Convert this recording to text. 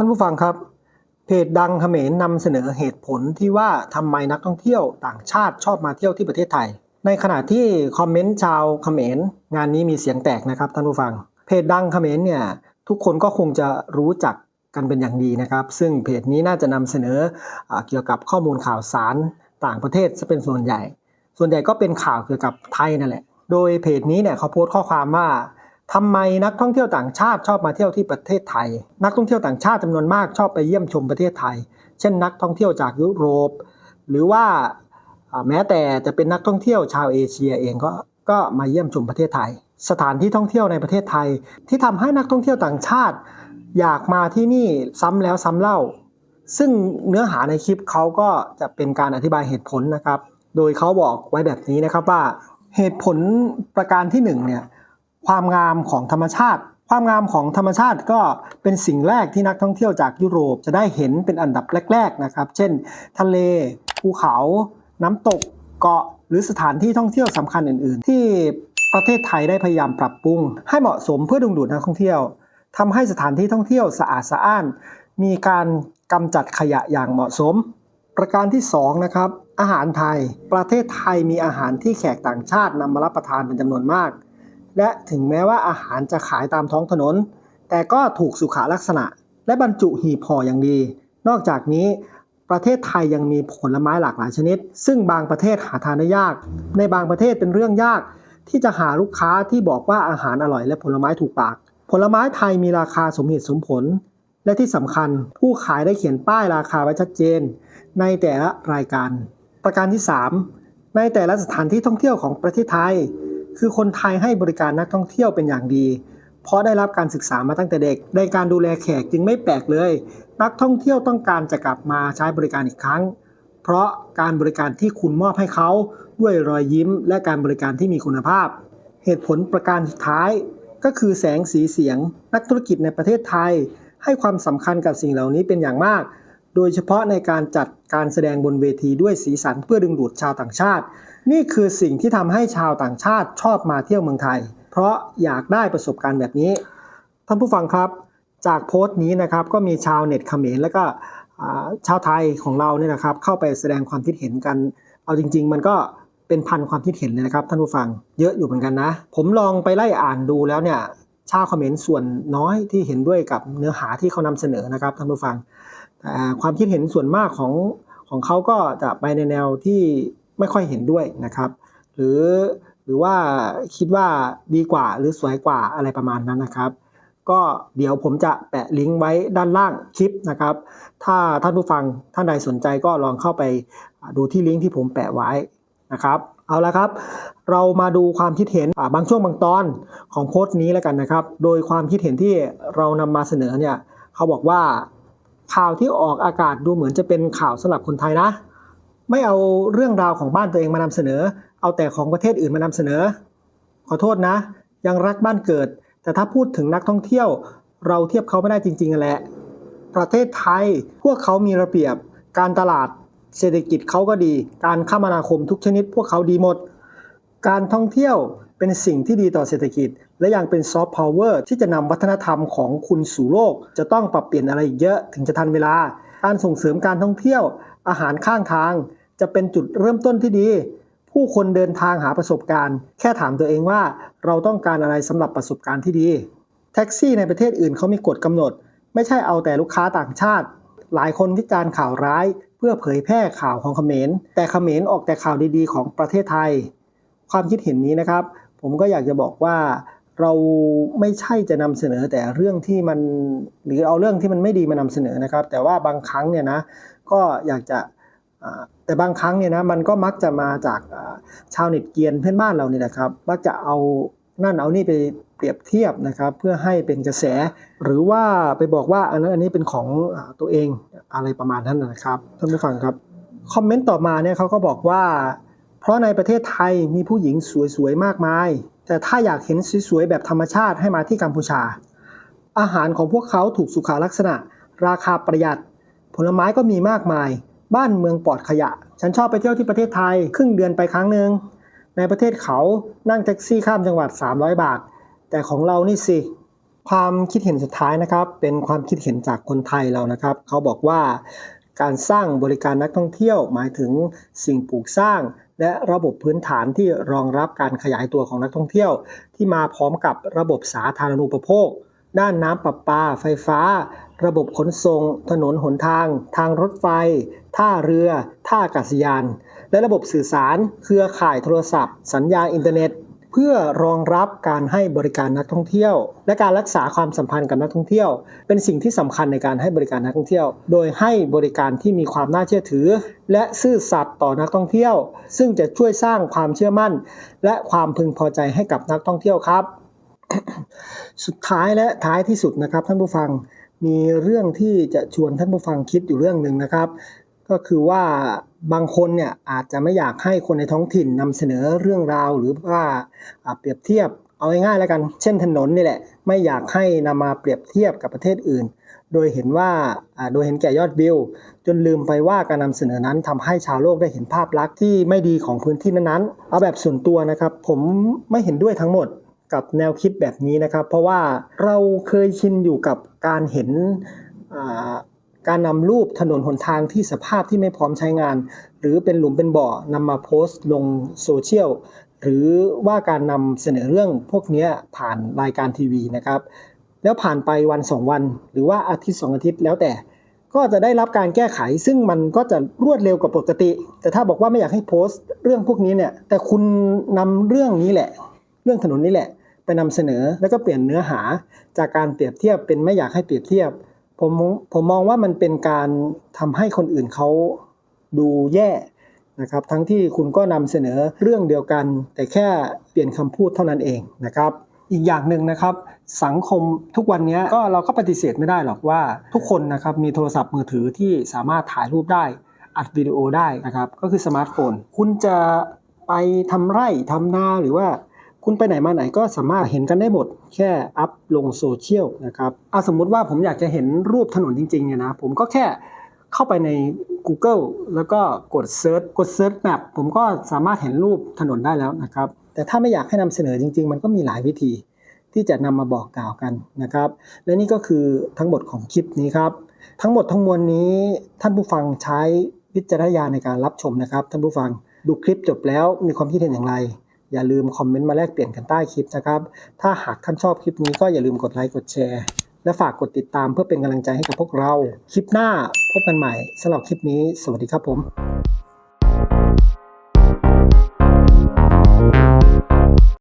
ท่านผู้ฟังครับ เพจดังเขมรนำเสนอเหตุผลที่ว่าทำไมนักท่องเที่ยวต่างชาติชอบมาเที่ยวที่ประเทศไทย ในขณะที่คอมเมนต์ชาวเขมรงานนี้มีเสียงแตกนะครับท่านผู้ฟัง เพจดังเขมรเนี่ยทุกคนก็คงจะรู้จักกันเป็นอย่างดีนะครับ ซึ่งเพจนี้น่าจะนำเสนออเกี่ยวกับข้อมูลข่าวสารต่างประเทศจะเป็นส่วนใหญ่ ส่วนใหญ่ก็เป็นข่าวเกี่ยวกับไทยนั่นแหละ โดยเพจนี้เนี่ยเขาโพสต์ข้อความว่า ทำไมนักท่องเที่ยวต่างชาติชอบมาเที่ยวที่ประเทศไทย นักท่องเที่ยวต่างชาติจำนวนมากชอบไปเยี่ยมชมประเทศไทย เช่น นักท่องเที่ยวจากยุโรป หรือว่าแม้แต่จะเป็นนักท่องเที่ยวชาวเอเชียเองก็ก็มาเยี่ยมชมประเทศไทย สถานที่ท่องเที่ยวในประเทศไทย ที่ทำให้นักท่องเที่ยวต่างชาติ อยากมาที่นี่ซ้ำแล้วซ้ำเล่า ซึ่งเนื้อหาในคลิปเขาก็จะเป็นการอธิบายเหตุผลนะครับ โดยเขาบอกไว้แบบนี้นะครับว่าเหตุผลประการที่หนึ่งเนี่ย ความงามของธรรมชาติ ความงามของธรรมชาติก็เป็นสิ่งแรกที่นักท่องเที่ยวจากยุโรปจะได้เห็นเป็นอันดับแรกๆนะครับ เช่น ทะเล ภูเขา น้ำตก เกาะ หรือสถานที่ท่องเที่ยวสำคัญอื่น ๆ ที่ประเทศไทยได้พยายามปรับปรุง ให้เหมาะสมเพื่อดึงดูดนักท่องเที่ยวทำให้สถานที่ท่องเที่ยวสะอาดสะอ้าน มีการกำจัดขยะอย่างเหมาะสม ประการที่2นะครับอาหารไทย ประเทศไทยมีอาหารที่แขกต่างชาตินำมารับประทานเป็นจำนวนมาก และถึงแม้ว่าอาหารจะขายตามท้องถนน แต่ก็ถูกสุขลักษณะ และบรรจุหีบห่ออย่างดี นอกจากนี้ประเทศไทยยังมีผลไม้หลากหลายชนิด ซึ่งบางประเทศหาทานได้ยาก ในบางประเทศเป็นเรื่องยาก ที่จะหาลูกค้าที่บอกว่าอาหารอร่อยและผลไม้ถูกปาก ผลไม้ไทยมีราคาสมเหตุสมผล และที่สำคัญผู้ขายได้เขียนป้ายราคาไว้ชัดเจน ในแต่ละรายการ ประการที่ 3 ในแต่ละสถานที่ท่องเที่ยวของประเทศไทย คือคนไทยให้บริการนักท่องเที่ยวเป็นอย่างดี เพราะได้รับการศึกษามาตั้งแต่เด็ก ในการดูแลแขกจึงไม่แปลกเลย นักท่องเที่ยวต้องการจะกลับมาใช้บริการอีกครั้ง เพราะการบริการที่คุณมอบให้เขาด้วยรอยยิ้ม และการบริการที่มีคุณภาพ เหตุผลประการสุดท้าย ก็คือแสงสีเสียง นักธุรกิจในประเทศไทย ให้ความสำคัญกับสิ่งเหล่านี้เป็นอย่างมาก โดยเฉพาะในการจัดการแสดงบนเวทีด้วยสีสันเพื่อดึงดูดชาวต่างชาติ นี่คือสิ่งที่ทำให้ชาวต่างชาติชอบมาเที่ยวเมืองไทย เพราะอยากได้ประสบการณ์แบบนี้ ท่านผู้ฟังครับ จากโพสต์นี้นะครับก็มีชาวเน็ตเขมรและก็ชาวไทยของเราเนี่ยนะครับ เข้าไปแสดงความคิดเห็นกัน เอาจริง ๆ มันก็เป็นพันความคิดเห็นเลยนะครับท่านผู้ฟังเยอะอยู่เหมือนกันนะ ผมลองไปไล่อ่านดูแล้วเนี่ยชาวเขมรส่วนน้อยที่เห็นด้วยกับเนื้อหาที่เขานำเสนอนะครับท่านผู้ฟังแต่ความคิดเห็นส่วนมากของของเขาก็จะไปในแนวที่ ไม่ค่อยเห็นด้วยนะครับ หรือหรือว่าคิดว่าดีกว่าหรือสวยกว่าอะไรประมาณนั้นนะครับ ก็เดี๋ยวผมจะแปะลิงก์ไว้ด้านล่างคลิปนะครับ ถ้าท่านผู้ฟังท่านใดสนใจก็ลองเข้าไปดูที่ลิงก์ที่ผมแปะไว้นะครับเอาละครับ เรามาดูความคิดเห็นบางช่วงบางตอนของโพสต์นี้แล้วกันนะครับ โดยความคิดเห็นที่เรานำมาเสนอเนี่ยเขาบอกว่าข่าวที่ออกอากาศดูเหมือนจะเป็นข่าวสำหรับคนไทยนะ ไม่เอาเรื่องราวของบ้านตัวเองมานำเสนอ เอาแต่ของประเทศอื่นมานำเสนอ ขอโทษนะ ยังรักบ้านเกิด แต่ถ้าพูดถึงนักท่องเที่ยว เราเทียบเขาไม่ได้จริงๆแหละ ประเทศไทยพวกเขามีระเบียบ การตลาด เศรษฐกิจเขาก็ดี การคมนาคมทุกชนิด พวกเขาดีหมด การท่องเที่ยวเป็นสิ่งที่ดีต่อเศรษฐกิจ และยังเป็นซอฟต์พาวเวอร์ที่จะนำวัฒนธรรมของคุณสู่โลก จะต้องปรับเปลี่ยนอะไรอีกเยอะถึงจะทันเวลา การส่งเสริมการท่องเที่ยว อาหารข้างทาง จะเป็นจุดเริ่มต้นที่ดี ผู้คนเดินทางหาประสบการณ์ แค่ถามตัวเองว่าเราต้องการอะไรสำหรับประสบการณ์ที่ดี แท็กซี่ในประเทศอื่นเขามีกฎกำหนด ไม่ใช่เอาแต่ลูกค้าต่างชาติ หลายคนวิจารณ์ข่าวร้าย เพื่อเผยแพร่ข่าวของเขมร แต่เขมรออกแต่ข่าวดีๆ ของประเทศไทย ความคิดเห็นนี้นะครับ ผมก็อยากจะบอกว่าเราไม่ใช่จะนำเสนอแต่เรื่องที่มันหรือเอาเรื่องที่มันไม่ดีมานำเสนอนะครับ แต่ว่าบางครั้งเนี่ยนะก็อยากจะ แต่บางครั้งเนี่ยนะมันก็มักจะมาจากชาวเน็ตเกียนเพื่อนบ้านเราเนี่ยนะครับมักจะเอานั่นเอานี่ไปเปรียบเทียบนะครับ เพื่อให้เป็นกระแส หรือว่าไปบอกว่าอันนั้นอันนี้เป็นของตัวเองอะไรประมาณนั้นนะครับท่านผู้ฟังครับคอมเมนต์ต่อมาเนี่ยเขาก็บอกว่า เพราะในประเทศไทยมีผู้หญิงสวยๆมากมาย แต่ถ้าอยากเห็นสวยๆแบบธรรมชาติให้มาที่กัมพูชา อาหารของพวกเขาถูกสุขลักษณะ ราคาประหยัด ผลไม้ก็มีมากมาย บ้านเมืองปลอดขยะ ฉันชอบไปเที่ยวที่ประเทศไทย ครึ่งเดือนไปครั้งหนึ่ง ในประเทศเขานั่งแท็กซี่ข้ามจังหวัด 300 บาท แต่ของเรานี่สิ ความคิดเห็นสุดท้ายนะครับ เป็นความคิดเห็นจากคนไทยเรานะครับ เขาบอกว่าการสร้างบริการนักท่องเที่ยวหมายถึงสิ่งปลูกสร้าง และระบบพื้นฐานที่รองรับการขยายตัวของนักท่องเที่ยว ที่มาพร้อมกับระบบสาธารณูปโภค ด้านน้ำประปา ไฟฟ้า ระบบขนส่ง ถนนหนทาง ทางรถไฟ ท่าเรือ ท่าอากาศยาน และระบบสื่อสาร เครือข่ายโทรศัพท์ สัญญาณอินเทอร์เน็ต เพื่อรองรับการให้บริการนักท่องเที่ยว และการรักษาความสัมพันธ์กับนักท่องเที่ยว เป็นสิ่งที่สำคัญในการให้บริการนักท่องเที่ยว โดยให้บริการที่มีความน่าเชื่อถือ และซื่อสัตย์ต่อนักท่องเที่ยว ซึ่งจะช่วยสร้างความเชื่อมั่น และความพึงพอใจให้กับนักท่องเที่ยวครับ สุดท้ายและท้ายที่สุดนะครับ ท่านผู้ฟังมีเรื่องที่จะชวนท่านผู้ฟังคิดอยู่เรื่องหนึ่งนะครับ ก็คือว่าบางคนเนี่ยอาจจะไม่อยากให้คนในท้องถิ่นนำเสนอเรื่องราวหรือว่าเปรียบเทียบเอาง่ายๆแล้วกัน เช่นถนนนี่แหละ ไม่อยากให้นำมาเปรียบเทียบกับประเทศอื่น โดยเห็นว่าอ่าโดยเห็นแก่ยอดวิว จนลืมไปว่าการนำเสนอนั้นทำให้ชาวโลกได้เห็นภาพลักษณ์ที่ไม่ดีของพื้นที่นั้นๆ เอาแบบส่วนตัวนะครับ ผมไม่เห็นด้วยทั้งหมด กับแนวคิดแบบนี้นะครับ เพราะว่าเราเคยชินอยู่กับการเห็นการนำรูปถนนหนทางที่สภาพที่ไม่พร้อมใช้งาน หรือเป็นหลุมเป็นบ่อนำมาโพสต์ลงโซเชียลหรือว่าการนำเสนอเรื่องพวกนี้ผ่านรายการทีวีนะครับ แล้วผ่านไปวันสองวัน หรือว่าอาทิตย์สองอาทิตย์แล้วแต่ ก็จะได้รับการแก้ไข ซึ่งมันก็จะรวดเร็วกว่าปกติ แต่ถ้าบอกว่าไม่อยากให้โพสต์เรื่องพวกนี้เนี่ยแต่คุณนำเรื่องนี้แหละ เรื่องถนนนี่แหละ ไปนำเสนอ แล้วก็เปลี่ยนเนื้อหาจากการเปรียบเทียบเป็นไม่อยากให้เปรียบเทียบ ผมผมมองว่ามันเป็นการทำให้คนอื่นเขาดูแย่นะครับ ทั้งที่คุณก็นำเสนอเรื่องเดียวกัน แต่แค่เปลี่ยนคำพูดเท่านั้นเองนะครับ อีกอย่างหนึ่งนะครับ สังคมทุกวันนี้ก็เราก็ปฏิเสธไม่ได้หรอกว่า ทุกคนนะครับมีโทรศัพท์มือถือที่สามารถถ่ายรูปได้อัดวิดีโอได้นะครับ ก็คือสมาร์ทโฟน คุณจะไปทำไร่ทำนาหรือว่า คุณไปไหนมาไหนก็สามารถเห็นกันได้หมดแค่อัพลงโซเชียลนะครับเอาสมมุติว่าผมอยากจะเห็นรูปถนนจริงๆเนี่ยนะผมก็แค่เข้าไปใน Google แล้วก็กด Search กด Search Map ผมก็สามารถเห็นรูปถนนได้แล้วนะครับ แต่ถ้าไม่อยากให้นำเสนอจริง ๆ มันก็มีหลายวิธีที่จะนำมาบอกกล่าวกันนะครับ และนี่ก็คือทั้งหมดของคลิปนี้ครับ ทั้งหมดทั้งมวลนี้ท่านผู้ฟังใช้วิจารณญาณในการรับชมนะครับ ท่านผู้ฟังดูคลิปจบแล้วมีความคิดเห็นอย่างไร อย่าลืมคอมเมนต์มาแลกเปลี่ยนกันใต้คลิปนะครับ ถ้าหากท่านชอบคลิปนี้ก็อย่าลืมกดไลค์กดแชร์ และฝากกดติดตามเพื่อเป็นกำลังใจให้กับพวกเรา คลิปหน้าพบกันใหม่สำหรับคลิปนี้ สวัสดีครับผม